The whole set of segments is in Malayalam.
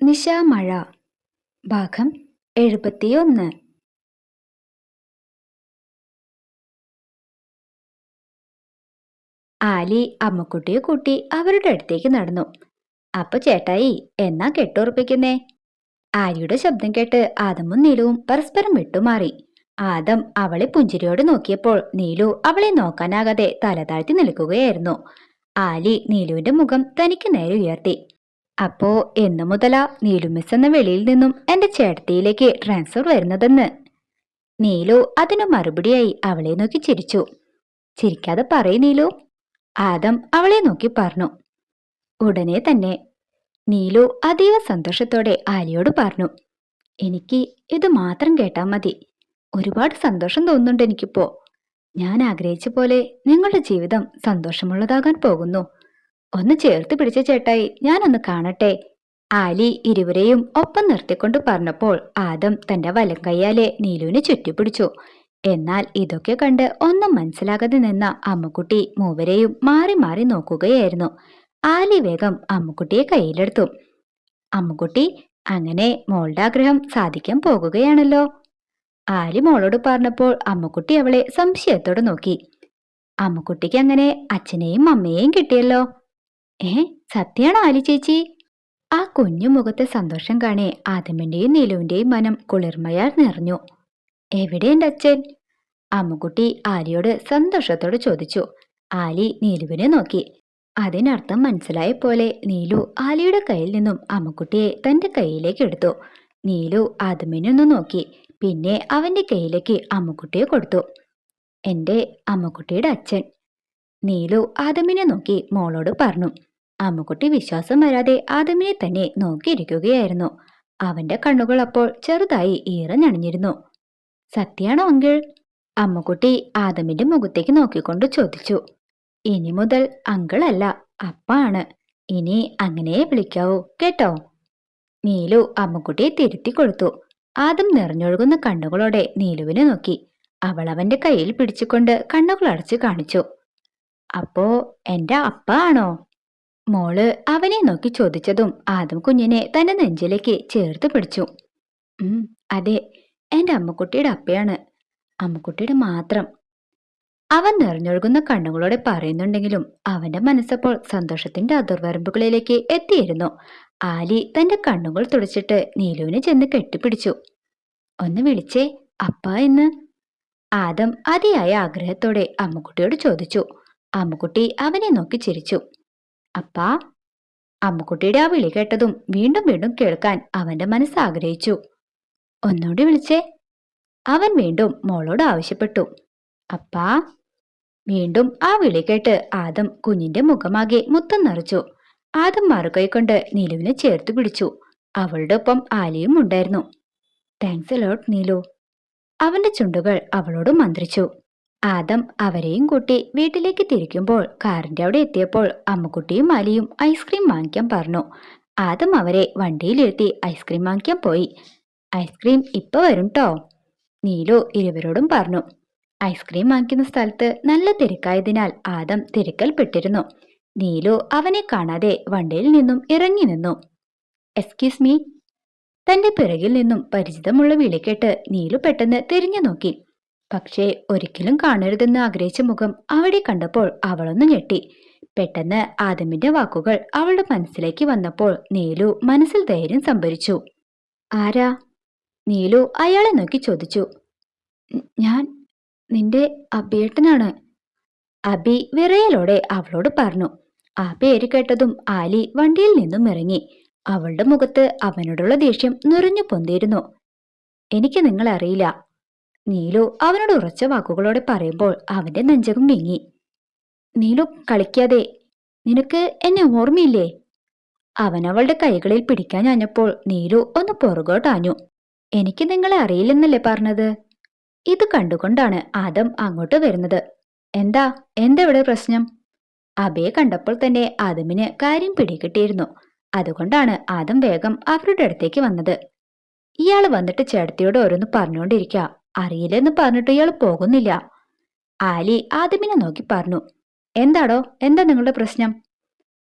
നിശാമഴ. ഭാഗം എഴുപത്തിയൊന്ന്. ആലി അമ്മക്കുട്ടിയെ കൂട്ടി അവരുടെ അടുത്തേക്ക് നടന്നു. അപ്പൊ ചേട്ടായി എന്നാ കെട്ടുറപ്പിക്കുന്നേ? ആലിയുടെ ശബ്ദം കേട്ട് ആദമും നീലുവും പരസ്പരം വിട്ടുമാറി. ആദം അവളെ പുഞ്ചിരിയോട് നോക്കിയപ്പോൾ നീലു അവളെ നോക്കാനാകാതെ തല താഴ്ത്തി നിൽക്കുകയായിരുന്നു. ആലി നീലുവിന്റെ മുഖം തനിക്ക് നേരെ ഉയർത്തി. അപ്പോ എന്നു മുതലാ നീലു മിസ് എന്ന വെളിയിൽ നിന്നും എന്റെ ചേട്ടത്തിയിലേക്ക് ട്രാൻസ്ഫർ വരുന്നതെന്ന്. നീലു അതിനു മറുപടിയായി അവളെ നോക്കി ചിരിച്ചു. ചിരിക്കാതെ പറയ് നീലു. ആദം അവളെ നോക്കി പറഞ്ഞു. ഉടനെ തന്നെ നീലു അതീവ സന്തോഷത്തോടെ ആലിയോട് പറഞ്ഞു. എനിക്ക് ഇത് മാത്രം കേട്ടാ മതി. ഒരുപാട് സന്തോഷം തോന്നുന്നുണ്ട് എനിക്കിപ്പോ. ഞാൻ ആഗ്രഹിച്ച പോലെ നിങ്ങളുടെ ജീവിതം സന്തോഷമുള്ളതാകാൻ പോകുന്നു. ഒന്ന് ചേർത്ത് പിടിച്ച ചേട്ടായി. ഞാനൊന്ന് കാണട്ടെ. ആലി ഇരുവരെയും ഒപ്പം നിർത്തിക്കൊണ്ട് പറഞ്ഞപ്പോൾ ആദം തന്റെ വലം കൈയാലെ നീലുവിനെ ചുറ്റിപ്പിടിച്ചു. എന്നാൽ ഇതൊക്കെ കണ്ട് ഒന്നും മനസ്സിലാകാതെ നിന്ന അമ്മുക്കുട്ടി മൂവരെയും മാറി മാറി നോക്കുകയായിരുന്നു. ആലി വേഗം അമ്മുക്കുട്ടിയെ കയ്യിലെടുത്തു. അമ്മുക്കുട്ടി അങ്ങനെ മോളുടെ ആഗ്രഹം സാധിക്കാൻ പോകുകയാണല്ലോ? ആലി മോളോട് പറഞ്ഞപ്പോൾ അമ്മുക്കുട്ടി അവളെ സംശയത്തോടെ നോക്കി. അമ്മുക്കുട്ടിക്ക് അങ്ങനെ അച്ഛനെയും അമ്മയെയും കിട്ടിയല്ലോ? ഏ സത്യാണോ ആലി ചേച്ചി? ആ കുഞ്ഞു മുഖത്തെ സന്തോഷം കാണേ ആദമിന്റെയും നീലുവിന്റെയും മനം കുളിർമയാൽ നിറഞ്ഞു. എവിടെ എന്റെ അച്ഛൻ? അമ്മുക്കുട്ടി ആലിയോട് സന്തോഷത്തോടെ ചോദിച്ചു. ആലി നീലുവിനെ നോക്കി. അതിനർത്ഥം മനസ്സിലായ പോലെ നീലു ആലിയുടെ കയ്യിൽ നിന്നും അമ്മുക്കുട്ടിയെ തന്റെ കയ്യിലേക്ക് എടുത്തു. നീലു ആദമിനൊന്ന് നോക്കി. പിന്നെ അവന്റെ കയ്യിലേക്ക് അമ്മുക്കുട്ടിയെ കൊടുത്തു. എന്റെ അമ്മുക്കുട്ടിയുടെ അച്ഛൻ. നീലു ആദമിനെ നോക്കി മോളോട് പറഞ്ഞു. അമ്മുക്കുട്ടി വിശ്വാസം വരാതെ ആദമിനെ തന്നെ നോക്കിയിരിക്കുകയായിരുന്നു. അവന്റെ കണ്ണുകൾ അപ്പോൾ ചെറുതായി ഈറഞ്ഞണിഞ്ഞിരുന്നു സത്യാണോ അങ്കിൾ? അമ്മുക്കുട്ടി ആദമിന്റെ മുഖത്തേക്ക് നോക്കിക്കൊണ്ട് ചോദിച്ചു. ഇനി മുതൽ അങ്കിൾ അല്ല അപ്പാണ് ഇനി അങ്ങനെ വിളിക്കാവൂ കേട്ടോ? നീലു അമ്മുക്കുട്ടിയെ തിരുത്തി കൊടുത്തു. ആദം നിറഞ്ഞൊഴുകുന്ന കണ്ണുകളോടെ നീലുവിനെ നോക്കി. അവൾ അവന്റെ കയ്യിൽ പിടിച്ചുകൊണ്ട് കണ്ണുകൾ അടച്ചു കാണിച്ചു. അപ്പോ എന്റെ അപ്പ ആണോ? മോൾ അവനെ നോക്കി ചോദിച്ചതും ആദം കുഞ്ഞിനെ തന്റെ നെഞ്ചിലേക്ക് ചേർത്ത് പിടിച്ചു. ഉം അതെ എന്റെ അമ്മക്കുട്ടിയുടെ അപ്പയാണ്. അമ്മക്കുട്ടിയുടെ മാത്രം. അവൻ നിറഞ്ഞൊഴുകുന്ന കണ്ണുകളോടെ പറയുന്നുണ്ടെങ്കിലും അവന്റെ മനസ്സപ്പോൾ സന്തോഷത്തിന്റെ അതിർവരമ്പുകളിലേക്ക് എത്തിയിരുന്നു. ആലി തന്റെ കണ്ണുകൾ തുടച്ചിട്ട് നീലുവിനെ ചെന്ന് കെട്ടിപ്പിടിച്ചു. ഒന്ന് വിളിച്ചേ അപ്പ എന്ന്? ആദം അതിയായ ആഗ്രഹത്തോടെ അമ്മുക്കുട്ടിയോട് ചോദിച്ചു. അമ്മുക്കുട്ടി അവനെ നോക്കി ചിരിച്ചു. അപ്പാ അമ്മുക്കുട്ടിയുടെ ആ വിളി കേട്ടതും വീണ്ടും വീണ്ടും കേൾക്കാൻ അവന്റെ മനസ്സ് ആഗ്രഹിച്ചു. ഒന്നുകൂടി വിളിച്ചേ. അവൻ വീണ്ടും മോളോട് ആവശ്യപ്പെട്ടു. അപ്പാ വീണ്ടും ആ വിളി കേട്ട് ആദം കുഞ്ഞിന്റെ മുഖമാകെ മുത്തം നിറച്ചു. ആദം മറുകൈ കൊണ്ട് നീലുവിനെ ചേർത്ത് പിടിച്ചു. അവളുടെ ഒപ്പം ആലിയും ഉണ്ടായിരുന്നു. Thanks a lot Neelu. അവന്റെ ചുണ്ടുകൾ അവളോട് മന്ത്രിച്ചു. ആദം അവരെയും കൂട്ടി വീട്ടിലേക്ക് തിരിക്കുമ്പോൾ കാറിന്റെ അവിടെ എത്തിയപ്പോൾ അമ്മുക്കുട്ടിയും ആലിയും ഐസ്ക്രീം വാങ്ങിക്കാൻ പറഞ്ഞു. ആദം അവരെ വണ്ടിയിലിരുത്തി ഐസ്ക്രീം വാങ്ങിക്കാൻ പോയി. ഐസ്ക്രീം ഇപ്പൊ വരും ട്ടോ നീലു ഇരുവരോടും പറഞ്ഞു. ഐസ്ക്രീം വാങ്ങിക്കുന്ന സ്ഥലത്ത് നല്ല തിരക്കായതിനാൽ ആദം തിരക്കൽപ്പെട്ടിരുന്നു നീലു അവനെ കാണാതെ വണ്ടിയിൽ നിന്നും ഇറങ്ങി നിന്നു. എക്സ്ക്യൂസ് മീ തന്റെ പിറകിൽ നിന്നും പരിചിതമുള്ള വിളി കേട്ട് നീലു പെട്ടെന്ന് തിരിഞ്ഞു നോക്കി. പക്ഷേ ഒരിക്കലും കാണരുതെന്ന് ആഗ്രഹിച്ച മുഖം അവിടെ കണ്ടപ്പോൾ അവളൊന്ന് ഞെട്ടി. പെട്ടെന്ന് ആദമിന്റെ വാക്കുകൾ അവളുടെ മനസ്സിലേക്ക് വന്നപ്പോൾ നീലു മനസ്സിൽ ധൈര്യം സംഭരിച്ചു. ആരാ? നീലു അയാളെ നോക്കി ചോദിച്ചു. ഞാൻ നിന്റെ അബിയേട്ടനാണ് അബി വിറയലോടെ അവളോട് പറഞ്ഞു. ആ പേര് കേട്ടതും ആലി വണ്ടിയിൽ നിന്നും ഇറങ്ങി. അവളുടെ മുഖത്ത് അവനോടുള്ള ദേഷ്യം നിറഞ്ഞു പൊന്തിയിരുന്നു. എനിക്ക് നിങ്ങളെ അറിയില്ല നീലു അവനോട് ഉറച്ച വാക്കുകളോടെ പറയുമ്പോൾ അവന്റെ നെഞ്ചകം വിങ്ങി. നീലു കളിക്കാതെ നിനക്ക് എന്നെ ഓർമ്മയില്ലേ? അവളുടെ കൈകളിൽ പിടിക്കാൻ ഞാഞ്ഞപ്പോൾ നീലു ഒന്ന് പുറകോട്ടാഞ്ഞു എനിക്ക് നിങ്ങളെ അറിയില്ലെന്നല്ലേ പറഞ്ഞത്? ഇത് കണ്ടുകൊണ്ടാണ് ആദം അങ്ങോട്ട് വരുന്നത്. എന്താ? എന്താ ഇവിടെ പ്രശ്നം? അബയെ കണ്ടപ്പോൾ തന്നെ ആദമിന് കാര്യം പിടികിട്ടിയിരുന്നു. അതുകൊണ്ടാണ് ആദം വേഗം അവരുടെ അടുത്തേക്ക് വന്നത്. ഇയാൾ വന്നിട്ട് ചേട്ടത്തിയോട് ഓരോന്ന് പറഞ്ഞുകൊണ്ടിരിക്കുക അറിയില്ലെന്ന് പറഞ്ഞിട്ട് ഇയാൾ പോകുന്നില്ല. ആലി ആദമിനെ നോക്കി പറഞ്ഞു. എന്താടോ? എന്താ നിങ്ങളുടെ പ്രശ്നം?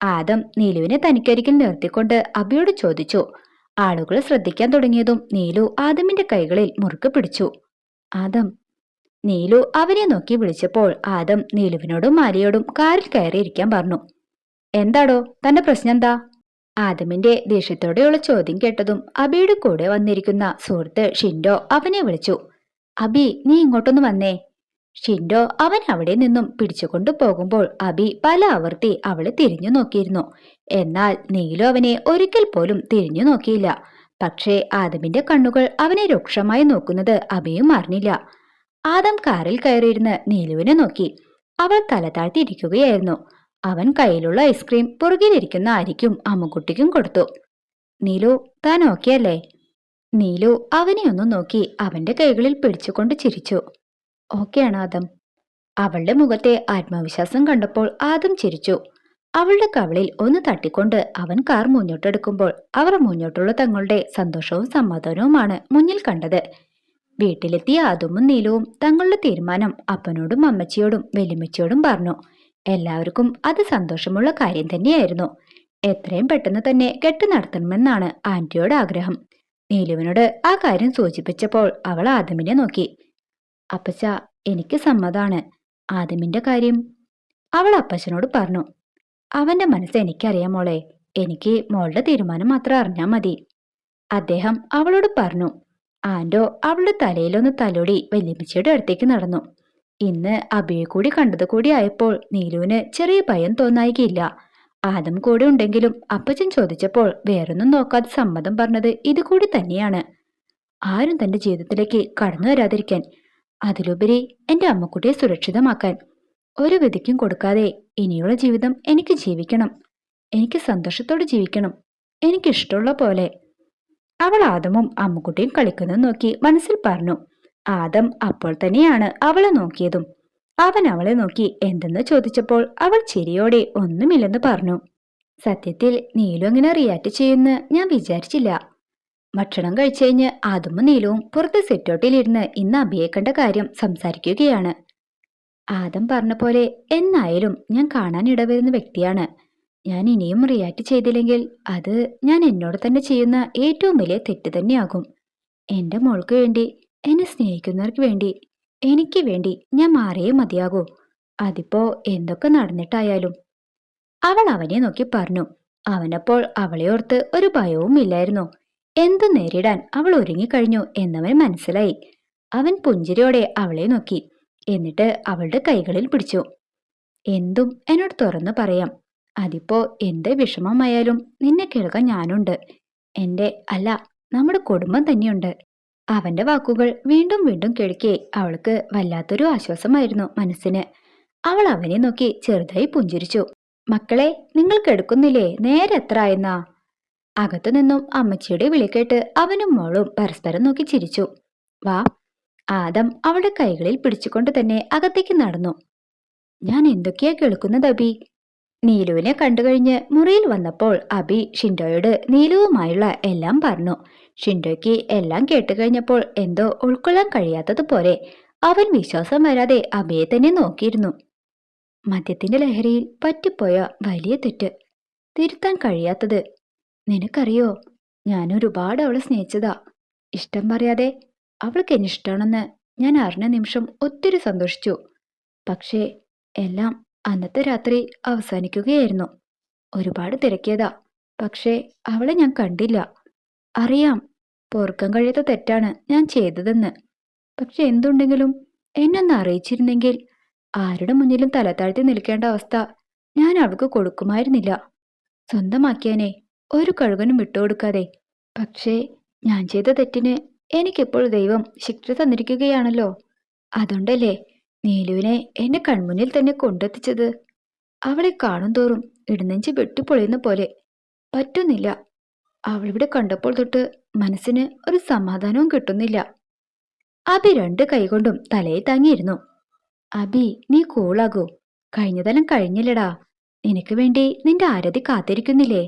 ആദം നീലുവിനെ തനിക്കരികിൽ നിർത്തിക്കൊണ്ട് അബിയോട് ചോദിച്ചു. ആളുകൾ ശ്രദ്ധിക്കാൻ തുടങ്ങിയതും നീലു ആദമിന്റെ കൈകളിൽ മുറുക്ക് പിടിച്ചു. ആദം നീലു അവനെ നോക്കി വിളിച്ചപ്പോൾ ആദം നീലുവിനോടും മാലിയോടും കാറിൽ കയറിയിരിക്കാൻ പറഞ്ഞു. എന്താടോ? തന്റെ പ്രശ്നം എന്താ? ആദമിന്റെ ദേഷ്യത്തോടെയുള്ള ചോദ്യം കേട്ടതും അബിയുടെ കൂടെ വന്നിരിക്കുന്ന സുഹൃത്ത് ഷിൻഡോ അവനെ വിളിച്ചു. അബി നീ ഇങ്ങോട്ടൊന്ന് വന്നേ. ഷിൻഡോ അവൻ അവിടെ നിന്നും പിടിച്ചുകൊണ്ടു പോകുമ്പോൾ അബി പല ആവർത്തി അവളെ തിരിഞ്ഞു നോക്കിയിരുന്നു. എന്നാൽ നീലു അവനെ ഒരിക്കൽ പോലും തിരിഞ്ഞു നോക്കിയില്ല. പക്ഷേ ആദമിന്റെ കണ്ണുകൾ അവനെ രൂക്ഷമായി നോക്കുന്നത് അബിയും അറിഞ്ഞില്ല. ആദം കാറിൽ കയറിയിരുന്ന് നീലുവിനെ നോക്കി. അവൾ തല താഴ്ത്തിയിരിക്കുകയായിരുന്നു. അവൻ കയ്യിലുള്ള ഐസ്ക്രീം പുറകിലിരിക്കുന്ന ആരിക്കും അമ്മുക്കുട്ടിക്കും കൊടുത്തു. നീലു താൻ ഓക്കെ അല്ലേ നീലു അവനെ ഒന്ന് നോക്കി അവന്റെ കൈകളിൽ പിടിച്ചുകൊണ്ട് ചിരിച്ചു. ഓക്കെയാണ് ആദം അവളുടെ മുഖത്തെ ആത്മവിശ്വാസം കണ്ടപ്പോൾ ആദം ചിരിച്ചു. അവളുടെ കവളിൽ ഒന്ന് തട്ടിക്കൊണ്ട് അവൻ കാർ മുന്നോട്ടെടുക്കുമ്പോൾ അവർ മുന്നോട്ടുള്ള തങ്ങളുടെ സന്തോഷവും സമാധാനവുമാണ് മുന്നിൽ കണ്ടത്. വീട്ടിലെത്തിയ ആദമും നീലവും തങ്ങളുടെ തീരുമാനം അപ്പനോടും അമ്മച്ചിയോടും വെല്ലുമ്മച്ചിയോടും പറഞ്ഞു. എല്ലാവർക്കും അത് സന്തോഷമുള്ള കാര്യം തന്നെയായിരുന്നു. എത്രയും പെട്ടെന്ന് തന്നെ കെട്ട് നടത്തണമെന്നാണ് ആന്റിയോട് ആഗ്രഹം. നീലുവിനോട് ആ കാര്യം സൂചിപ്പിച്ചപ്പോൾ അവൾ ആദമിനെ നോക്കി. അപ്പച്ച എനിക്ക് സമ്മതാണ്. ആദമിന്റെ കാര്യം. അവൾ അപ്പച്ചനോട് പറഞ്ഞു അവന്റെ മനസ്സ് എനിക്കറിയാം മോളെ. എനിക്ക് മോളുടെ തീരുമാനം മാത്രം അറിഞ്ഞാൽ മതി. അദ്ദേഹം അവളോട് പറഞ്ഞു ആൻഡോ അവളുടെ തലയിലൊന്ന് തലോടി വല്യമ്മച്ചിയുടെ അടുത്തേക്ക് നടന്നു. ഇന്ന് അബിയെ കൂടി കണ്ടത് കൂടി ആയപ്പോൾ നീലുവിന് ചെറിയ ഭയം തോന്നായികയില്ല. ആദം കൂടെ ഉണ്ടെങ്കിലും അപ്പച്ചൻ ചോദിച്ചപ്പോൾ വേറൊന്നും നോക്കാതെ സമ്മതം പറഞ്ഞത് ഇത് കൂടി തന്നെയാണ്. ആരും തന്റെ ജീവിതത്തിലേക്ക് കടന്നു വരാതിരിക്കാൻ അതിലുപരി എന്റെ അമ്മക്കുട്ടിയെ സുരക്ഷിതമാക്കാൻ. ഒരു വിധിക്കും കൊടുക്കാതെ ഇനിയുള്ള ജീവിതം എനിക്ക് ജീവിക്കണം. എനിക്ക് സന്തോഷത്തോടെ ജീവിക്കണം. എനിക്കിഷ്ടമുള്ള പോലെ. അവൾ ആദമും അമ്മുക്കുട്ടിയും കളിക്കുന്നത് നോക്കി മനസ്സിൽ പറഞ്ഞു ആദം അപ്പോൾ തന്നെയാണ് അവളെ നോക്കിയതും. അവൻ അവളെ നോക്കി എന്തെന്ന് ചോദിച്ചപ്പോൾ അവൾ ചിരിയോടെ ഒന്നുമില്ലെന്ന് പറഞ്ഞു. സത്യത്തിൽ നീലു അങ്ങനെ റിയാക്ട് ചെയ്യുമെന്ന് ഞാൻ വിചാരിച്ചില്ല. ഭക്ഷണം കഴിച്ചു കഴിഞ്ഞ് അതും നീലുവും പുറത്ത് സെറ്റോട്ടിലിരുന്ന് ഇന്ന് അബിയെ കണ്ട കാര്യം സംസാരിക്കുകയാണ്. ആദം പറഞ്ഞ പോലെ എന്നായാലും ഞാൻ കാണാൻ ഇടവരുന്ന വ്യക്തിയാണ്. ഞാൻ ഇനിയും റിയാക്ട് ചെയ്തില്ലെങ്കിൽ അത് ഞാൻ എന്നോട് തന്നെ ചെയ്യുന്ന ഏറ്റവും വലിയ തെറ്റ് തന്നെയാകും. എന്റെ മോൾക്ക് വേണ്ടി എന്നെ സ്നേഹിക്കുന്നവർക്ക് വേണ്ടി എനിക്ക് വേണ്ടി ഞാൻ മാറിയേ മതിയാകൂ. അതിപ്പോ എന്തൊക്കെ നടന്നിട്ടായാലും. അവൾ അവനെ നോക്കി പറഞ്ഞു. അവനപ്പോൾ അവളെ ഓർത്ത് ഒരു ഭയവും ഇല്ലായിരുന്നു. എന്ത് നേരിടാൻ അവൾ ഒരുങ്ങിക്കഴിഞ്ഞു എന്നവൻ മനസ്സിലായി. അവൻ പുഞ്ചിരിയോടെ അവളെ നോക്കി. എന്നിട്ട് അവളുടെ കൈകളിൽ പിടിച്ചു. എന്തും എന്നോട് തുറന്നു പറയാം. അതിപ്പോ എന്ത് വിഷമമായാലും നിന്നെ കേൾക്കാൻ ഞാനുണ്ട്. എന്റെ അല്ല നമ്മുടെ കുടുംബം തന്നെയുണ്ട്. അവന്റെ വാക്കുകൾ വീണ്ടും വീണ്ടും കേൾക്കെ അവൾക്ക് വല്ലാത്തൊരു ആശ്വാസമായിരുന്നു മനസ്സിന്. അവൾ അവനെ നോക്കി ചെറുതായി പുഞ്ചിരിച്ചു. മക്കളെ നിങ്ങൾ കെടുക്കുന്നില്ലേ നേരെ എത്ര ആയെന്നാ? അകത്തു നിന്നും അമ്മച്ചിയുടെ വിളിക്കേട്ട് അവനും മോളും പരസ്പരം നോക്കി ചിരിച്ചു. വാ. ആദം അവളുടെ കൈകളിൽ പിടിച്ചുകൊണ്ട് തന്നെ അകത്തേക്ക് നടന്നു. ഞാൻ എന്തൊക്കെയാ കേൾക്കുന്നത് അബി നീലുവിനെ കണ്ടുകഴിഞ്ഞ് മുറിയിൽ വന്നപ്പോൾ അബി ഷിൻഡോയോട് നീലുവുമായുള്ള എല്ലാം പറഞ്ഞു. ഷിൻഡോയ്ക്ക് എല്ലാം കേട്ടുകഴിഞ്ഞപ്പോൾ എന്തോ ഉൾക്കൊള്ളാൻ കഴിയാത്തതുപോലെ അവൻ വിശ്വാസം വരാതെ അബിയെ തന്നെ നോക്കിയിരുന്നു. മദ്യത്തിന്റെ ലഹരിയിൽ പറ്റിപ്പോയ വലിയ തെറ്റ്. തിരുത്താൻ കഴിയാത്തത്. നിനക്കറിയോ ഞാനൊരുപാട് അവളെ സ്നേഹിച്ചതാ. ഇഷ്ടം പറയാതെ അവൾക്ക് എന്നിഷ്ടമാണെന്ന് ഞാൻ അറിഞ്ഞ നിമിഷം ഒത്തിരി സന്തോഷിച്ചു. പക്ഷേ എല്ലാം അന്നത്തെ രാത്രി അവസാനിക്കുകയായിരുന്നു. ഒരുപാട് തിരക്കിയതാ. പക്ഷേ അവളെ ഞാൻ കണ്ടില്ല. അറിയാം പൊറുക്കാൻ കഴിയാത്ത തെറ്റാണ് ഞാൻ ചെയ്തതെന്ന്. പക്ഷെ എന്തുണ്ടെങ്കിലും എന്നൊന്ന് അറിയിച്ചിരുന്നെങ്കിൽ ആരുടെ മുന്നിലും തല താഴ്ത്തി നിൽക്കേണ്ട അവസ്ഥ ഞാൻ അവൾക്ക് കൊടുക്കുമായിരുന്നില്ല. സ്വന്തമാക്കിയാനെ ഒരു കഴുകനും വിട്ടുകൊടുക്കാതെ പക്ഷേ ഞാൻ ചെയ്ത തെറ്റിന് എനിക്കിപ്പോൾ ദൈവം ശിക്ഷ തന്നിരിക്കുകയാണല്ലോ. അതുകൊണ്ടല്ലേ നീലുവിനെ എന്റെ കൺമുന്നിൽ തന്നെ കൊണ്ടെത്തിച്ചത്. അവളെ കാണും തോറും ഇടുന്നെഞ്ചി വെട്ടിപ്പൊളിയുന്ന പോലെ പറ്റുന്നില്ല. അവളിവിടെ കണ്ടപ്പോൾ തൊട്ട് മനസ്സിന് ഒരു സമാധാനവും കിട്ടുന്നില്ല. അബി രണ്ട് കൈകൊണ്ടും തലയെ താങ്ങിയിരുന്നു. അബി നീ കൂളാകൂ. കഴിഞ്ഞതെല്ലാം കഴിഞ്ഞില്ലടാ. നിനക്ക് വേണ്ടി നിന്റെ ആരതി കാത്തിരിക്കുന്നില്ലേ?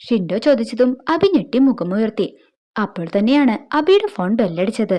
ഷിൻഡോ ചോദിച്ചതും അബി ഞെട്ടി മുഖമുയർത്തി. അപ്പോൾ തന്നെയാണ് അബിയുടെ ഫോൺ ബെല്ലടിച്ചത്.